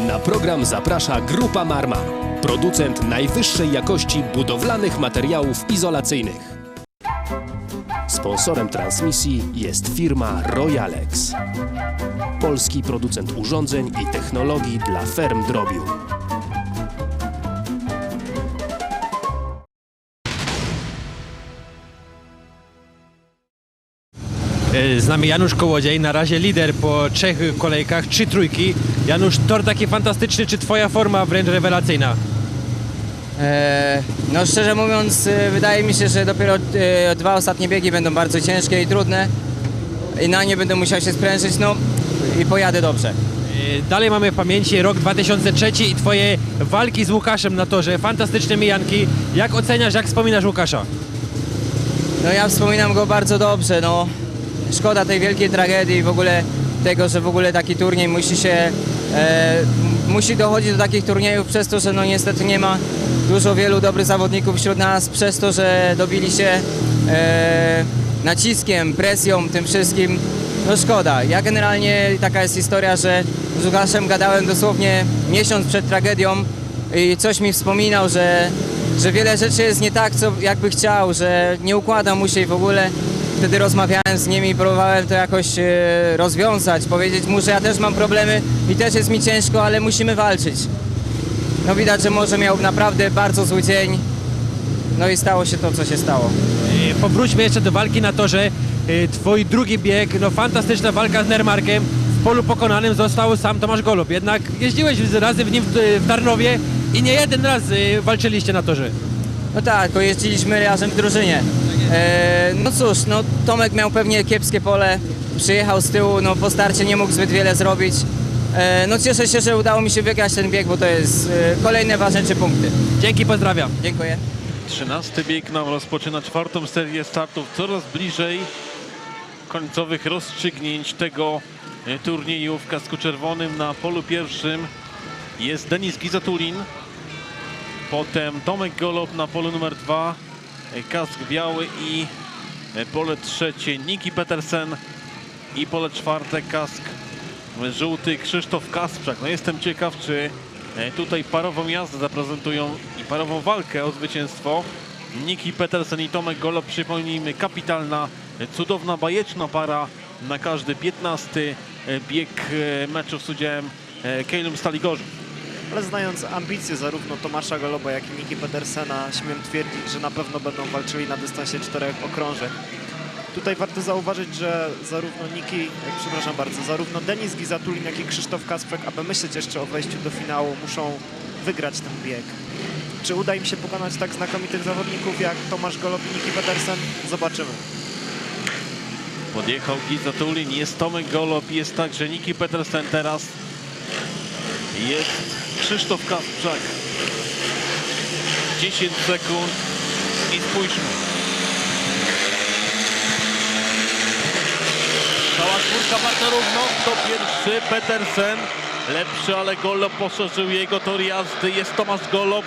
Na program zaprasza Grupa Marma, producent najwyższej jakości budowlanych materiałów izolacyjnych. Sponsorem transmisji jest firma Royalex, polski producent urządzeń i technologii dla ferm drobiu. Z nami Janusz Kołodziej, na razie lider po trzech kolejkach, trzy trójki. Janusz, tor taki fantastyczny, czy twoja forma wręcz rewelacyjna? E, No szczerze mówiąc, e, wydaje mi się, że dopiero e, dwa ostatnie biegi będą bardzo ciężkie i trudne i na nie będę musiał się sprężyć, no i pojadę dobrze. E, Dalej mamy w pamięci rok 2003 i twoje walki z Łukaszem na torze, fantastyczne mijanki. Jak oceniasz, jak wspominasz Łukasza? No ja wspominam go bardzo dobrze, no szkoda tej wielkiej tragedii w ogóle tego, że w ogóle taki turniej musi się, e, musi dochodzić do takich turniejów przez to, że no niestety nie ma dużo wielu dobrych zawodników wśród nas, przez to, że dobili się e, naciskiem, presją, tym wszystkim. No szkoda. Ja generalnie taka jest historia, że z Łukaszem gadałem dosłownie miesiąc przed tragedią i coś mi wspominał, że, że wiele rzeczy jest nie tak, co jakby chciał, że nie układa mu się w ogóle. Wtedy rozmawiałem z nimi i próbowałem to jakoś e, rozwiązać, powiedzieć mu, że ja też mam problemy i też jest mi ciężko, ale musimy walczyć. No widać, że może miał naprawdę bardzo zły dzień, no i stało się to, co się stało. E, Powróćmy jeszcze do walki na torze. E, Twój drugi bieg, no fantastyczna walka z Nermarkiem. W polu pokonanym został sam Tomasz Golub. Jednak jeździłeś razy w nim w- Tarnowie i nie jeden raz walczyliście na torze. No tak, bo jeździliśmy razem w drużynie. E, no cóż, no Tomek miał pewnie kiepskie pole, przyjechał z tyłu, no po starcie nie mógł zbyt wiele zrobić. E, no cieszę się, że udało mi się wygrać ten bieg, bo to jest e, kolejne ważne trzy punkty. Dzięki, pozdrawiam. Dziękuję. 13 bieg nam rozpoczyna czwartą serię startów coraz bliżej końcowych rozstrzygnięć tego e, turnieju w kasku czerwonym na polu pierwszym jest Denis Gizatulin potem Tomek Golob na polu numer dwa kask biały i e, pole trzecie Niki Petersen i pole czwarte kask żółty Krzysztof Kasprzak. No jestem ciekaw, czy e, tutaj parową jazdę zaprezentują i parową walkę o zwycięstwo. Niki Petersen i Tomek Golob, przypomnijmy, kapitalna, e, cudowna, bajeczna para na każdy 15 e, bieg e, meczów z udziałem e, Kejlum Stali Gorzów. Ale znając ambicje zarówno Tomasza Goloba, jak i Niki Pedersena, śmiem twierdzić, że na pewno będą walczyli na dystansie czterech okrążeń. Tutaj warto zauważyć, że zarówno Niki, e, przepraszam bardzo, zarówno Denis Gizatulin, jak i Krzysztof Kasprzak, aby myśleć jeszcze o wejściu do finału, muszą wygrać ten bieg. Czy uda im się pokonać tak znakomitych zawodników jak Tomasz Golob i Niki Pedersen? Zobaczymy. Podjechał Gizatulin, jest Tomek Golob, jest także Niki Petersen teraz. Jest Krzysztof Kasprzak. 10 sekund i spójrzmy. Cała czwórka bardzo równo. Kto pierwszy? Petersen. Lepszy, ale Golob poszerzył jego tor jazdy. Jest Tomasz Golob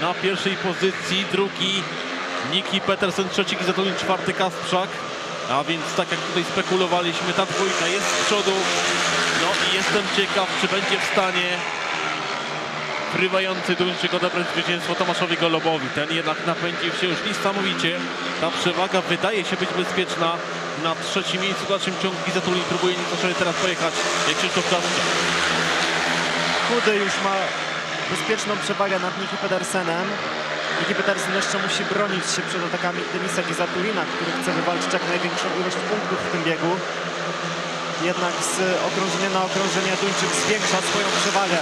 na pierwszej pozycji. Drugi Niki Petersen, trzeci Gizatulin, czwarty Kasprzak. A więc tak jak tutaj spekulowaliśmy, ta dwójka jest z przodu. No i jestem ciekaw, czy będzie w stanie frywający Duńczyk odebrać zwycięstwo Tomaszowi Golobowi. Ten jednak napędził się już niesamowicie. Ta przewaga wydaje się być bezpieczna. Na trzecim miejscu w dalszym ciągu Gizatulin próbuje nieco teraz pojechać jak Krzysztof Kasprzak. Chudy już ma bezpieczną przewagę nad Niki Pedersenem. Niki Pedersen jeszcze musi bronić się przed atakami Denisa Gizatulina, który chce wywalczyć jak największą ilość punktów w tym biegu. Jednak z okrążenia na okrążenie Duńczyk zwiększa swoją przewagę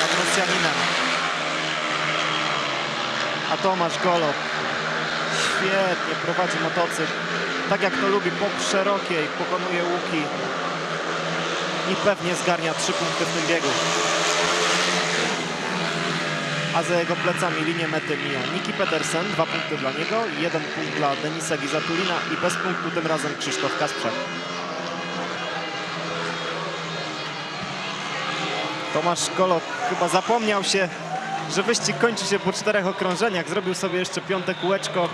nad Rosjaninem. A Tomasz Golob świetnie prowadzi motocykl. Tak jak to lubi, po szerokiej pokonuje łuki i pewnie zgarnia trzy punkty w tym biegu a za jego plecami linię mety mija Niki Petersen, dwa punkty dla niego, jeden punkt dla Denisa Gizatulina i bez punktu tym razem Krzysztof Kasprzak. Tomasz Golob chyba zapomniał się, że wyścig kończy się po czterech okrążeniach. Zrobił sobie jeszcze piąte kółeczko.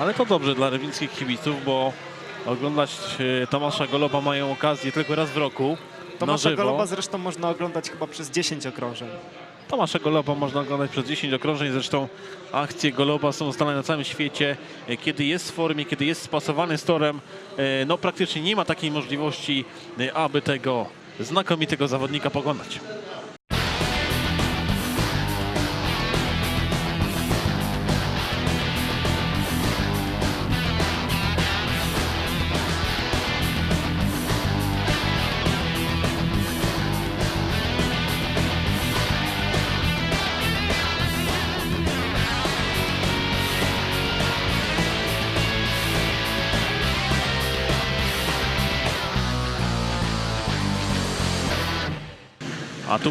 Ale to dobrze dla rybnickich kibiców, bo oglądać e, Tomasza Goloba mają okazję tylko raz w roku Tomasza. Goloba zresztą można oglądać chyba przez 10 okrążeń. Tomasza Goloba można oglądać przez 10 okrążeń. Zresztą akcje Goloba są znane na całym świecie. Kiedy jest w formie, kiedy jest spasowany z torem, e, no praktycznie nie ma takiej możliwości, e, aby tego znakomitego zawodnika pokonać.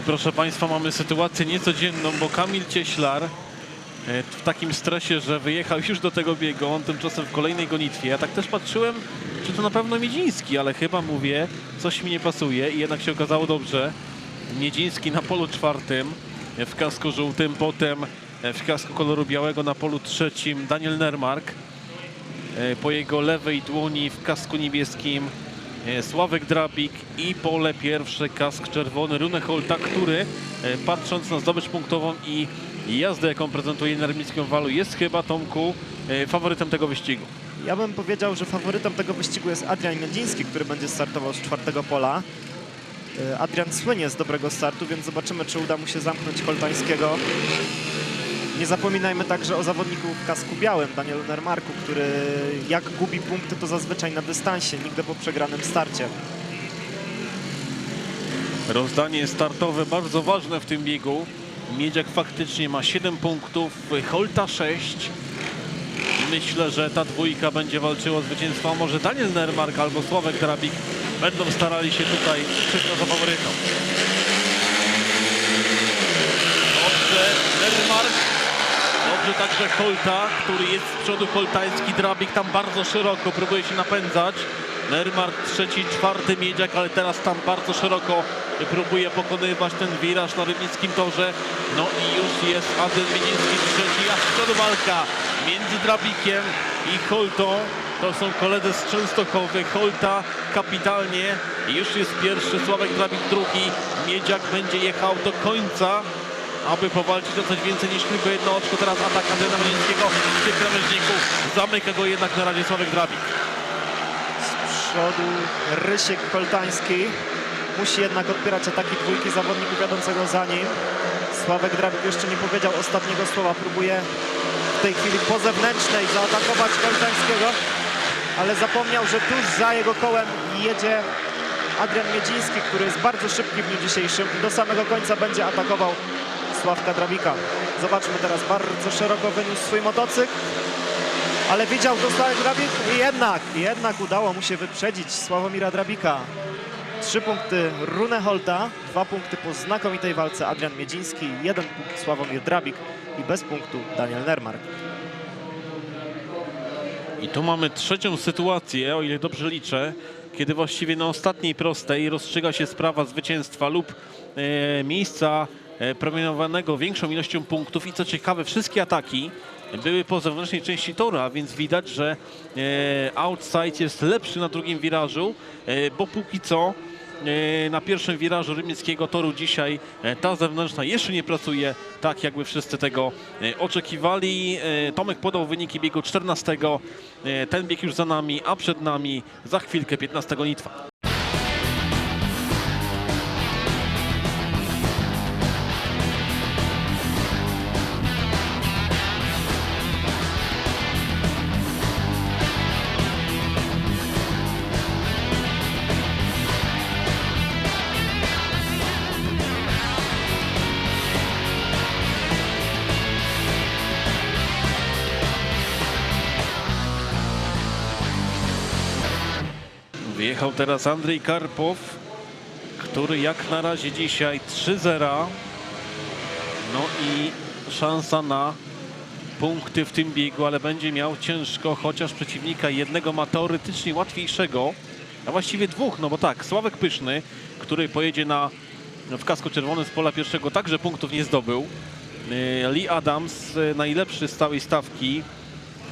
Proszę Państwa mamy sytuację niecodzienną, bo Kamil Cieślar e, w takim stresie, że wyjechał już do tego biegu, on tymczasem w kolejnej gonitwie. Ja tak też patrzyłem, czy to na pewno Miedziński, ale chyba mówię, coś mi nie pasuje i jednak się okazało dobrze. Miedziński na polu czwartym, w kasku żółtym, potem e, w kasku koloru białego na polu trzecim Daniel Nermark. E, Po jego lewej dłoni w kasku niebieskim Sławek Drabik i pole pierwsze kask czerwony Rune Holta, który e, patrząc na zdobycz punktową i jazdę jaką prezentuje na Rybnickim Walu jest chyba Tomku e, faworytem tego wyścigu. Ja bym powiedział, że faworytem tego wyścigu jest Adrian Miedziński, który będzie startował z czwartego pola. Adrian słynie z dobrego startu, więc zobaczymy, czy uda mu się zamknąć Koltańskiego. Nie zapominajmy także o zawodniku w kasku białym, Danielu Nermarku, który jak gubi punkty, to zazwyczaj na dystansie, nigdy po przegranym starcie. Rozdanie startowe bardzo ważne w tym biegu. Miedziak faktycznie ma 7 punktów, Holta 6. Myślę, że ta dwójka będzie walczyła o zwycięstwo. A może Daniel Nermark albo Sławek Drabik będą starali się tutaj przyjść za faworytą. Dobrze, Nermark. Dobrze także Holta, który jest z przodu Holtański. Drabik tam bardzo szeroko próbuje się napędzać. Nermark trzeci, czwarty miedziak, ale teraz tam bardzo szeroko próbuje pokonywać ten wiraż na rybnickim torze. No i już jest Adel Miedziński trzeci, a z przodu walka między Drabikiem i Holtą. To są koledzy z Częstochowy. Holta kapitalnie. Już jest pierwszy, Sławek Drabik drugi. Miedziak będzie jechał do końca aby powalczyć o coś więcej niż tylko jedno oczko. Teraz atak Adriana Malińskiego w tych krawężników. Zamyka go jednak na razie Sławek Drabik. Z przodu Rysiek Koltański musi jednak odpierać ataki dwójki zawodników jadącego za nim. Sławek Drabik jeszcze nie powiedział ostatniego słowa, próbuje w tej chwili po zewnętrznej zaatakować Koltańskiego, ale zapomniał, że tuż za jego kołem jedzie Adrian Miedziński, który jest bardzo szybki w dniu dzisiejszym i do samego końca będzie atakował Sławka Drabika. Zobaczmy teraz, bardzo szeroko wyniósł swój motocykl. Ale widział to Sławek Drabik i jednak, jednak udało mu się wyprzedzić Sławomira Drabika. Trzy punkty Rune Holta, dwa punkty po znakomitej walce Adrian Miedziński, jeden punkt Sławomir Drabik i bez punktu Daniel Nermark. I tu mamy trzecią sytuację, o ile dobrze liczę, kiedy właściwie na ostatniej prostej rozstrzyga się sprawa zwycięstwa lub e, miejsca promieniowanego większą ilością punktów. I co ciekawe, wszystkie ataki były po zewnętrznej części toru, a więc widać, że e, outside jest lepszy na drugim wirażu, e, bo póki co e, na pierwszym wirażu rybnickiego toru dzisiaj e, ta zewnętrzna jeszcze nie pracuje tak, jakby wszyscy tego e, oczekiwali. E, Tomek podał wyniki biegu 14. E, Ten bieg już za nami, a przed nami za chwilkę 15 Litwa. Teraz Andrzej Karpow, który jak na razie dzisiaj 3-0. No i szansa na punkty w tym biegu, ale będzie miał ciężko, chociaż przeciwnika jednego ma teoretycznie łatwiejszego, a właściwie dwóch, no bo tak, Sławek Pyszny, który pojedzie na, w kasku czerwonym z pola pierwszego, także punktów nie zdobył. Yy, Lee Adams, yy, najlepszy z całej stawki,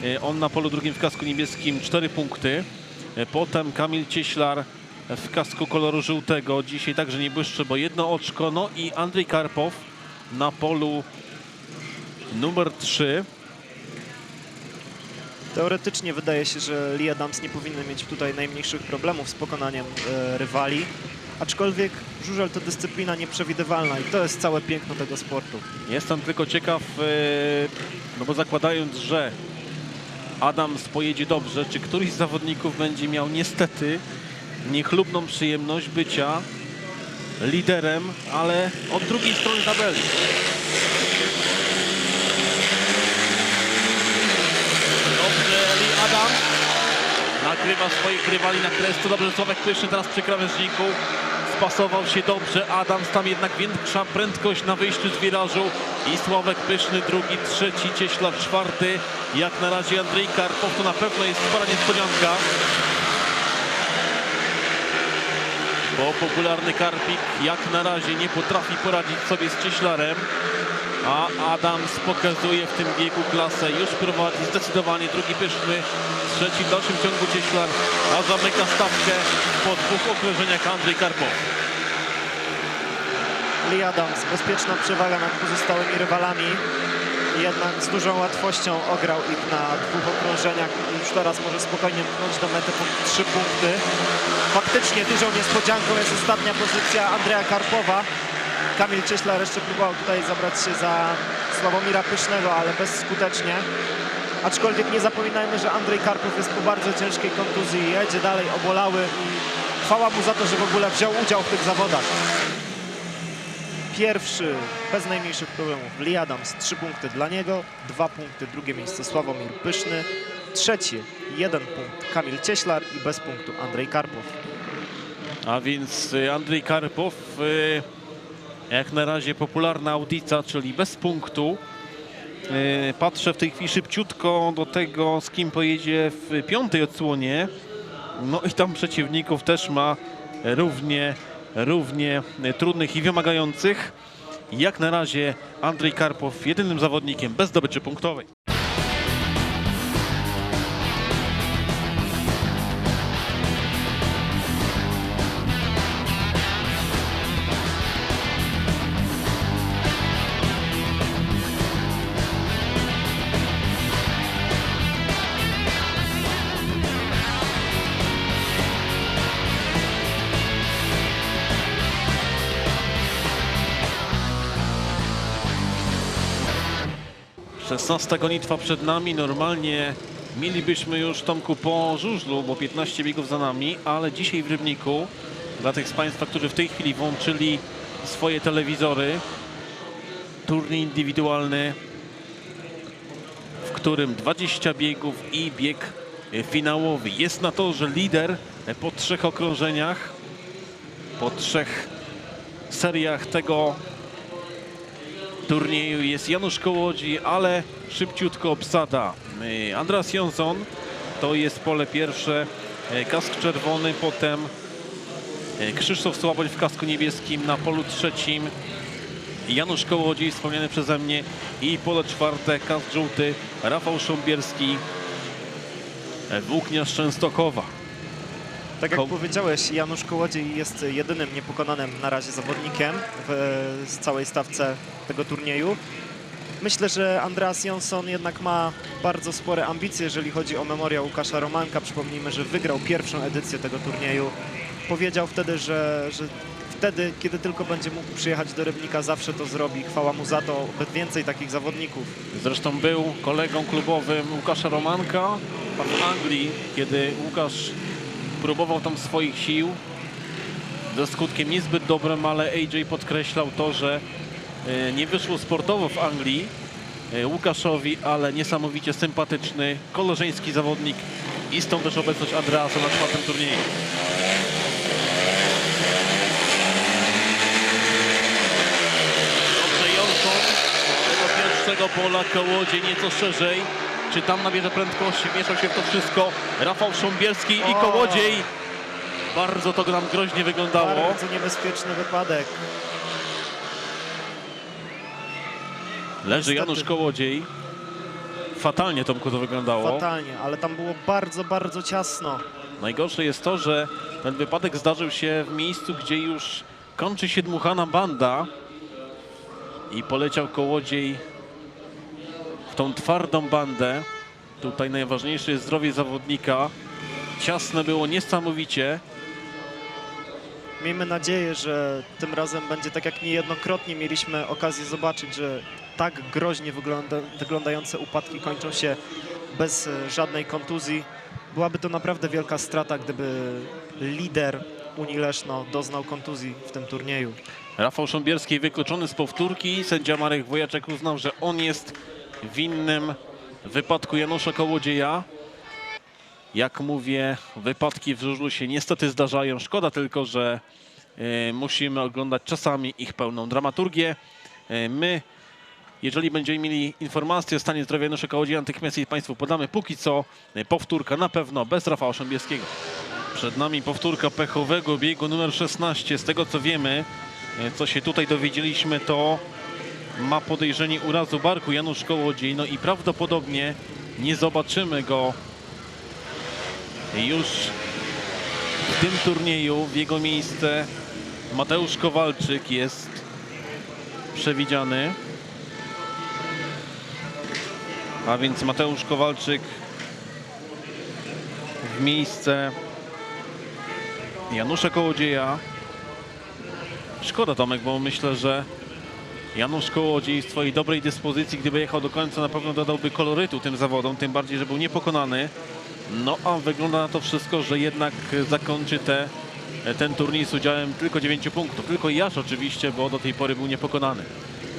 E, On na polu drugim w kasku niebieskim 4 punkty. E, Potem Kamil Cieślar w kasku koloru żółtego. Dzisiaj także nie błyszczy, bo jedno oczko. No i Andrzej Karpow na polu numer 3. Teoretycznie wydaje się, że Lee Adams nie powinny mieć tutaj najmniejszych problemów z pokonaniem e, rywali, aczkolwiek żużel to dyscyplina nieprzewidywalna i to jest całe piękno tego sportu. Jestem tylko ciekaw, e, no bo zakładając, że Adams pojedzie dobrze, czy któryś z zawodników będzie miał niestety niechlubną przyjemność bycia liderem, ale od drugiej strony tabeli. Dobrze, Lee Adams nakrywa swoich rywali na krestu. Dobrze, Sławek Pyszny teraz przy krawężniku. Spasował się dobrze. Adams tam jednak większa prędkość na wyjściu z wirażu. I Sławek Pyszny drugi, trzeci, Cieślar czwarty. Jak na razie Andrzej Karpow to na pewno jest spora niespodzianka. Bo popularny Karpik jak na razie nie potrafi poradzić sobie z Cieślarem. A Adams pokazuje w tym biegu klasę. Już prowadzi zdecydowanie drugi pyszny. Trzeci w dalszym ciągu Cieślar. A zamyka stawkę po dwóch okrążeniach Andrzej Karpow. Lee Adams, bezpieczna przewaga nad pozostałymi rywalami. Jednak z dużą łatwością ograł ich na dwóch okrążeniach i już teraz może spokojnie pchnąć do mety po trzy punkty. Faktycznie dużą niespodzianką jest ostatnia pozycja Andrzeja Karpowa. Kamil Cieślar jeszcze próbował tutaj zabrać się za Sławomira Pysznego, ale bezskutecznie. Aczkolwiek nie zapominajmy, że Andrzej Karpow jest po bardzo ciężkiej kontuzji, jedzie dalej obolały chwała mu za to, że w ogóle wziął udział w tych zawodach. Pierwszy, bez najmniejszych problemów, Lee Adams, 3 punkty dla niego, 2 punkty, drugie miejsce Sławomir Pyszny, trzeci, jeden punkt Kamil Cieślar i bez punktu Andrzej Karpow. A więc y, Andrzej Karpow, y, jak na razie popularna audica, czyli bez punktu. Y, Patrzę w tej chwili szybciutko do tego, z kim pojedzie w piątej odsłonie. No i tam przeciwników też ma równie, równie trudnych i wymagających. Jak na razie Andrzej Karpow jedynym zawodnikiem bez zdobyczy punktowej. Szesnasta gonitwa przed nami. Normalnie mielibyśmy już Tomku po żużlu, bo 15 biegów za nami, ale dzisiaj w Rybniku, dla tych z Państwa, którzy w tej chwili włączyli swoje telewizory, turniej indywidualny, w którym 20 biegów i bieg finałowy. Jest na to, że lider po trzech okrążeniach, po trzech seriach tego turnieju jest Janusz Kołodzi, ale szybciutko obsada. Andras Jonsson to jest pole pierwsze, y, kask czerwony, potem y, Krzysztof Słaboń w kasku niebieskim na polu trzecim. Janusz Kołodziej, wspomniany przeze mnie i pole czwarte, kask żółty, Rafał Sząbierski, y, Włókniarz Częstochowa. Tak jak Ko- powiedziałeś, Janusz Kołodziej jest jedynym niepokonanym na razie zawodnikiem w z całej stawce tego turnieju. Myślę, że Andreas Jonsson jednak ma bardzo spore ambicje, jeżeli chodzi o memoriał Łukasza Romanka. Przypomnijmy, że wygrał pierwszą edycję tego turnieju. Powiedział wtedy, że, że wtedy, kiedy tylko będzie mógł przyjechać do Rybnika, zawsze to zrobi. Chwała mu za to, by więcej takich zawodników. Zresztą był kolegą klubowym Łukasza Romanka w Anglii, kiedy Łukasz próbował tam swoich sił ze skutkiem niezbyt dobrym, ale AJ podkreślał to, że e, nie wyszło sportowo w Anglii e, Łukaszowi, ale niesamowicie sympatyczny, koleżeński zawodnik i stąd też obecność Andreasa na czwartym turnieju. Dobrze, Johnson tego pierwszego pola kołodzie nieco szerzej. Czy tam nabierze prędkości, mieszał się w to wszystko. Rafał Szumbielski i! Kołodziej. Bardzo to nam groźnie wyglądało. Bardzo niebezpieczny wypadek. Leży. Janusz Kołodziej fatalnie Tomku to wyglądało. Fatalnie, ale tam było bardzo, bardzo ciasno. Najgorsze jest to, że ten wypadek zdarzył się w miejscu, gdzie już kończy się dmuchana banda i poleciał kołodziej w tą twardą bandę. Tutaj najważniejsze jest zdrowie zawodnika. Ciasne było niesamowicie. Miejmy nadzieję, że tym razem będzie tak jak niejednokrotnie mieliśmy okazję zobaczyć, że tak groźnie wygląda, wyglądające upadki kończą się bez e, żadnej kontuzji. Byłaby to naprawdę wielka strata, gdyby lider Unii Leszno doznał kontuzji w tym turnieju. Rafał Sząbierski wykluczony z powtórki. Sędzia Marek Wojaczek uznał, że on jest winnym wypadku Janusza Kołodzieja. Jak mówię, wypadki w żużlu się niestety zdarzają. Szkoda tylko, że e, musimy oglądać czasami ich pełną dramaturgię. E, my, jeżeli będziemy mieli informacje o stanie zdrowia Janusza Kołodzieja, natychmiast jej Państwu podamy. Póki co e, powtórka na pewno bez Rafała Sząbierskiego. Przed nami powtórka pechowego biegu numer 16. Z tego co wiemy, co się tutaj dowiedzieliśmy, to ma podejrzenie urazu barku Janusz Kołodziej. No i prawdopodobnie nie zobaczymy go już w tym turnieju. W jego miejsce Mateusz Kowalczyk jest przewidziany. A więc Mateusz Kowalczyk w miejsce Janusza Kołodzieja. Szkoda Tomek, bo myślę, że Janusz Kołodziej w swojej dobrej dyspozycji, gdyby jechał do końca, na pewno dodałby kolorytu tym zawodom, tym bardziej, że był niepokonany. No a wygląda na to wszystko, że jednak zakończy te, ten turniej z udziałem tylko 9 punktów. Tylko Jasz oczywiście, bo do tej pory był niepokonany.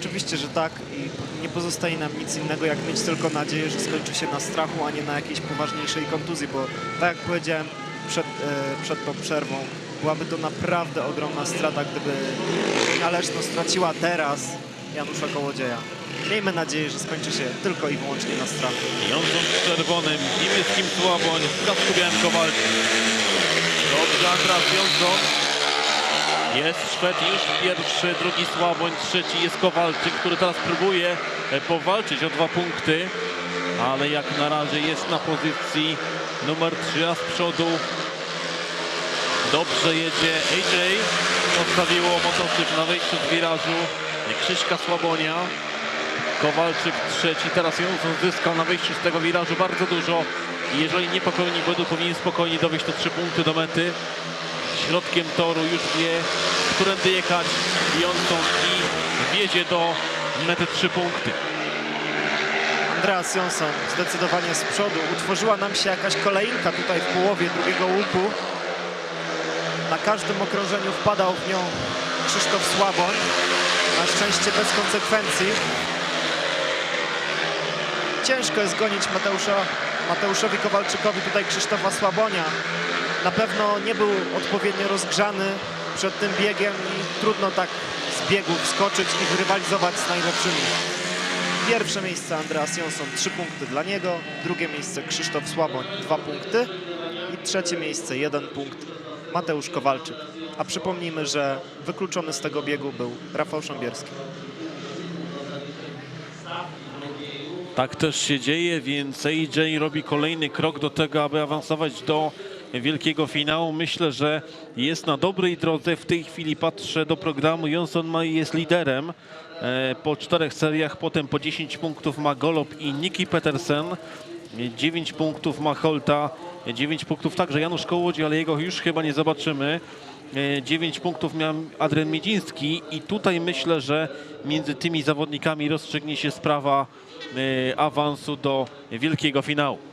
Oczywiście, że tak i nie pozostaje nam nic innego, jak mieć tylko nadzieję, że skończy się na strachu, a nie na jakiejś poważniejszej kontuzji, bo tak jak powiedziałem przed, e, przed tą przerwą, byłaby to naprawdę ogromna strata, gdyby Unia Leszno straciła teraz Janusza Kołodzieja. Miejmy nadzieję, że skończy się tylko i wyłącznie na strachu. W czerwonym, niebieskim Sławoń, w kasku białym Kowalczyk. Dobrze, Andras Jążą. Jest Szwed już pierwszy, drugi Sławoń, trzeci jest Kowalczyk, który teraz próbuje e, powalczyć o dwa punkty, ale jak na razie jest na pozycji numer 3, a z przodu dobrze jedzie AJ. Postawiło motocykl na wejściu z wirażu Krzyśka Słabonia. Kowalczyk trzeci, teraz Johnson zyskał na wyjściu z tego wirażu bardzo dużo jeżeli nie popełni błędu, powinien spokojnie dowieść te trzy punkty do mety. Środkiem toru już wie, którędy jechać Johnson i wjedzie do mety trzy punkty. Andreas Jonsson zdecydowanie z przodu. Utworzyła nam się jakaś kolejka tutaj w połowie drugiego łuku. Na każdym okrążeniu wpadał w nią Krzysztof Słaboń. Na szczęście bez konsekwencji. Ciężko jest gonić Mateusza, Mateuszowi Kowalczykowi tutaj Krzysztofa Słabonia. Na pewno nie był odpowiednio rozgrzany przed tym biegiem i trudno tak z biegu wskoczyć i rywalizować z najlepszymi. Pierwsze miejsce Andreas Jonsson, 3 punkty dla niego. Drugie miejsce Krzysztof Słaboń, 2 punkty. I trzecie miejsce, 1 punkt Mateusz Kowalczyk. A przypomnijmy, że wykluczony z tego biegu był Rafał Sząbierski. Tak też się dzieje, więc AJ robi kolejny krok do tego, aby awansować do wielkiego finału. Myślę, że jest na dobrej drodze. W tej chwili patrzę do programu. Johnson ma, jest liderem e, po czterech seriach, potem po 10 punktów ma Golob i Niki Petersen. 9 punktów ma Holta, 9 punktów także Janusz Kołodzi, ale jego już chyba nie zobaczymy. 9 punktów miał Adrian Miedziński i tutaj myślę, że między tymi zawodnikami rozstrzygnie się sprawa e, awansu do wielkiego finału.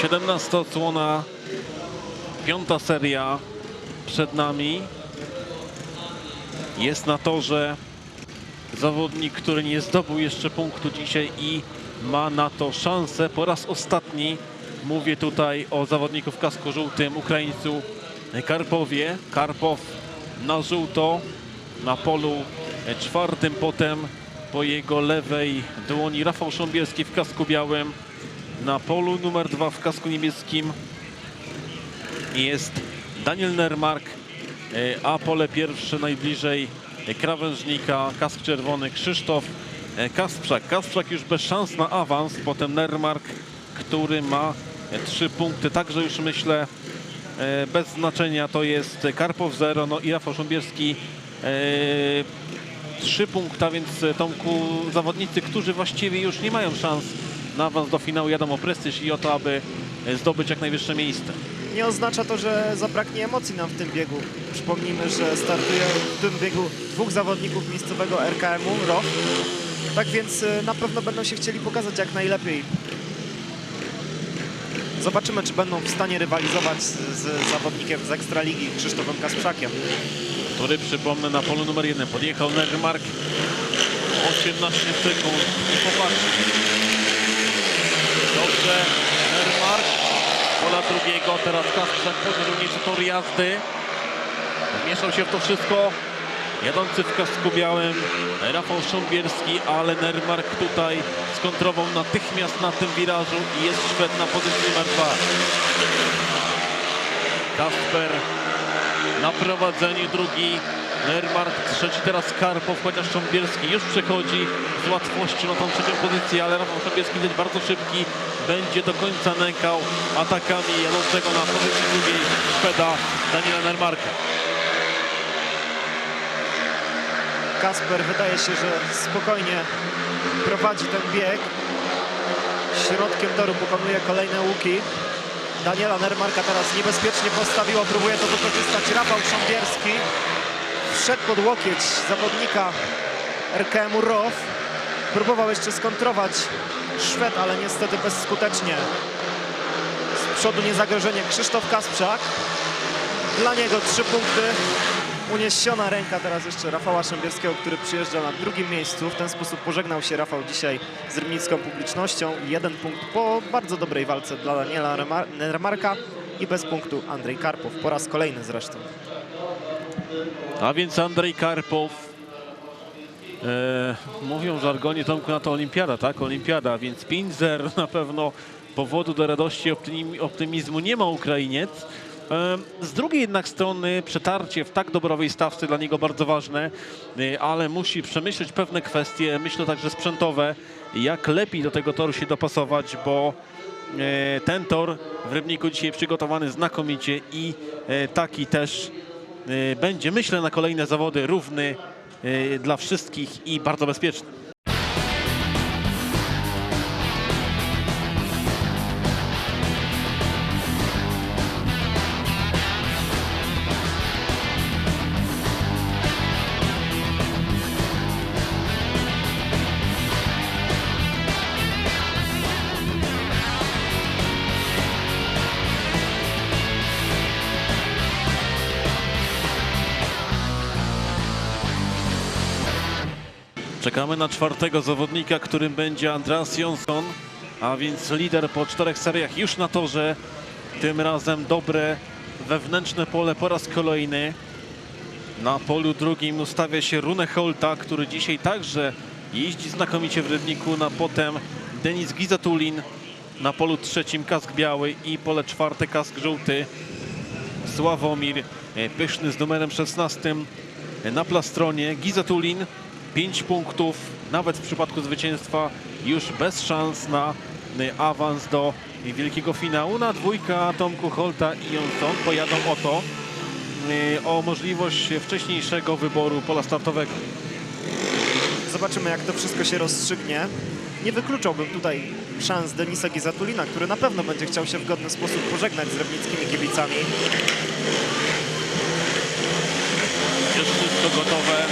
Siedemnasta odsłona, piąta seria przed nami. Jest na torze zawodnik, który nie zdobył jeszcze punktu dzisiaj i ma na to szansę. Po raz ostatni mówię tutaj o zawodniku w kasku żółtym, Ukraińcu Karpowie. Karpow na żółto, na polu czwartym, potem po jego lewej dłoni Rafał Sząbielski w kasku białym, na polu numer dwa w kasku niebieskim jest Daniel Nermark, e, a pole pierwsze najbliżej krawężnika, kask czerwony Krzysztof e, Kasprzak. Kasprzak już bez szans na awans, potem Nermark, który ma trzy punkty, także już myślę e, bez znaczenia to jest Karpow 0, no i Rafał Sząbierski trzy punkta, więc Tomku zawodnicy, którzy właściwie już nie mają szans na awans do finału, jadą o prestiż i o to, aby zdobyć jak najwyższe miejsce. Nie oznacza to, że zabraknie emocji nam w tym biegu. Przypomnijmy, że startuje w tym biegu dwóch zawodników miejscowego RKM-u, ROF. Tak więc y, na pewno będą się chcieli pokazać jak najlepiej. Zobaczymy, czy będą w stanie rywalizować z, z zawodnikiem z Ekstraligi, Krzysztofem Kasprzakiem. który przypomnę na polu numer jeden podjechał Nermark 18 sekund i popatrzcie dobrze Nermark pola drugiego teraz Kasprzak podniósł nieco tor jazdy. Wmieszał się w to wszystko. Jadący w kasku białym Rafał Sząbierski ale Nermark tutaj skontrował natychmiast na tym wirażu i jest Szwed na pozycji numer dwa. Kasper na prowadzeniu drugi Nermark, trzeci teraz Karpow, chociaż Cząbierski już przechodzi z łatwością na tą trzecią pozycję, ale Rafał Cząbierski widać bardzo szybki, będzie do końca nękał atakami jadącego na pozycji drugiej Szweda Daniela Nermarka. Kasper wydaje się, że spokojnie prowadzi ten bieg. Środkiem toru pokonuje kolejne łuki. Daniela Nermarka teraz niebezpiecznie postawiło, próbuje to wykorzystać Rafał Sząbierski. Wszedł pod łokieć zawodnika RKM-u ROW. Próbował jeszcze skontrować Szwed, ale niestety bezskutecznie. Z przodu niezagrożenie Krzysztof Kasprzak. Dla niego trzy punkty. Uniesiona ręka teraz jeszcze Rafała Szębierskiego, który przyjeżdża na drugim miejscu. W ten sposób pożegnał się Rafał dzisiaj z rybnicką publicznością. Jeden punkt po bardzo dobrej walce dla Daniela Remar- Nermarka i bez punktu Andrzej Karpow. Po raz kolejny zresztą. A więc Andrzej Karpow. E, mówią w żargonie Tomku na to olimpiada, tak? Olimpiada, więc 5-0 na pewno powodu do radości, optymizmu, nie ma Ukrainiec. E, z drugiej jednak strony przetarcie w tak dobrowej stawce dla niego bardzo ważne, e, ale musi przemyśleć pewne kwestie, myślę także sprzętowe, jak lepiej do tego toru się dopasować, bo e, ten tor w Rybniku dzisiaj przygotowany znakomicie i taki też będzie, myślę, na kolejne zawody równy y, dla wszystkich i bardzo bezpieczny. Czekamy na czwartego zawodnika, którym będzie Andreas Jonsson, a więc lider po czterech seriach już na torze. Tym razem dobre wewnętrzne pole po raz kolejny. Na polu drugim ustawia się Rune Holta, który dzisiaj także jeździ znakomicie w Rybniku. Na potem Denis Gizatulin. Na polu trzecim kask biały i pole czwarte kask żółty. Sławomir e, Pyszny z numerem 16 na plastronie. Gizatulin 5 punktów, nawet w przypadku zwycięstwa już bez szans na y, awans do wielkiego finału. Na dwójka Tomku Holta i Johnson pojadą o to, y, o możliwość wcześniejszego wyboru pola startowego. Zobaczymy, jak to wszystko się rozstrzygnie. Nie wykluczałbym tutaj szans Denisa Gizatulina, który na pewno będzie chciał się w godny sposób pożegnać z rybnickimi kibicami. Już wszystko gotowe.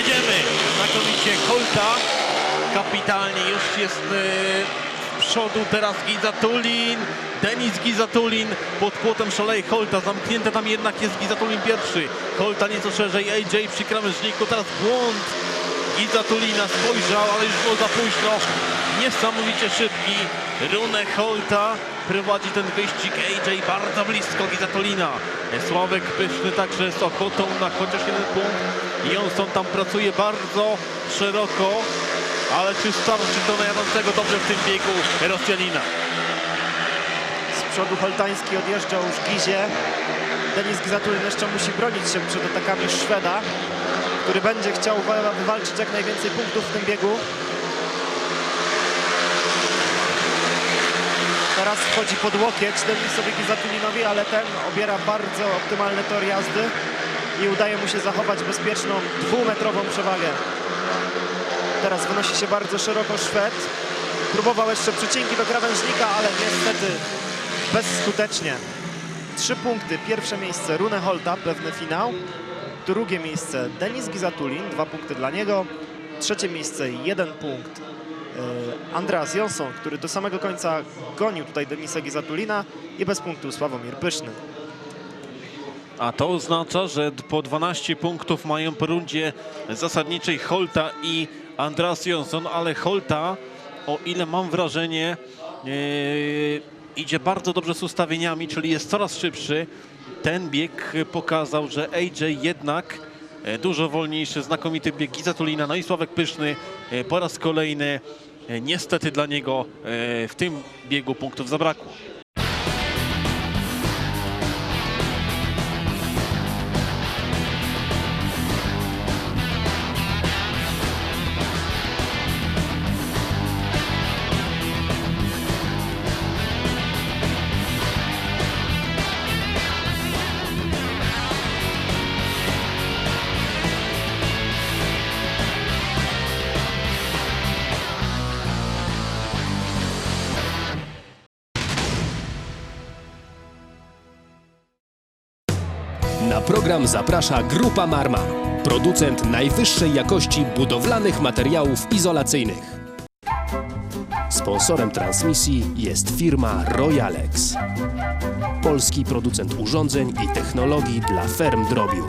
Jedziemy! Znakomicie Holta. Kapitalnie już jest y, z przodu teraz Gizatulin. Denis Gizatulin pod płotem szalej Holta. Zamknięte tam jednak jest Gizatulin pierwszy. Holta nieco szerzej. AJ przy krawężniku. Teraz błąd Gizatulina spojrzał, ale już było za późno. Niesamowicie szybki. Rune Holta prowadzi ten wyścig. AJ bardzo blisko Gizatulina. Sławek Pyszny także z ochotą na chociaż jeden punkt. Johnson tam pracuje bardzo szeroko. Ale czy starczy do najadącego dobrze w tym biegu Rosjanina? Z przodu Holtański odjeżdża już Gizie. Denis Gizatulin jeszcze musi bronić się przed atakami Szweda, który będzie chciał wa- wywalczyć jak najwięcej punktów w tym biegu. Teraz wchodzi pod łokieć Denisowi Gizatulinowi, ale ten obiera bardzo optymalny tor jazdy i udaje mu się zachować bezpieczną dwumetrową przewagę. Teraz wynosi się bardzo szeroko Szwed. Próbował jeszcze przycinki do krawężnika, ale niestety bezskutecznie. Trzy punkty. Pierwsze miejsce Rune Holta, pewny finał. Drugie miejsce Denis Gizatulin, dwa punkty dla niego. Trzecie miejsce, jeden punkt e, Andreas Jonsson, który do samego końca gonił tutaj Denisa Gizatulina i bez punktu Sławomir Pyszny. A to oznacza, że po 12 punktów mają po rundzie zasadniczej Holta i Andreas Jonsson, ale Holta, o ile mam wrażenie, e, idzie bardzo dobrze z ustawieniami, czyli jest coraz szybszy. Ten bieg pokazał, że AJ jednak e, dużo wolniejszy, znakomity bieg Gizatulina, no i Sławek Pyszny e, po raz kolejny. Niestety dla niego w tym biegu punktów zabrakło. Na program zaprasza Grupa Marma, producent najwyższej jakości budowlanych materiałów izolacyjnych. Sponsorem transmisji jest firma Royalex, polski producent urządzeń i technologii dla ferm drobiu.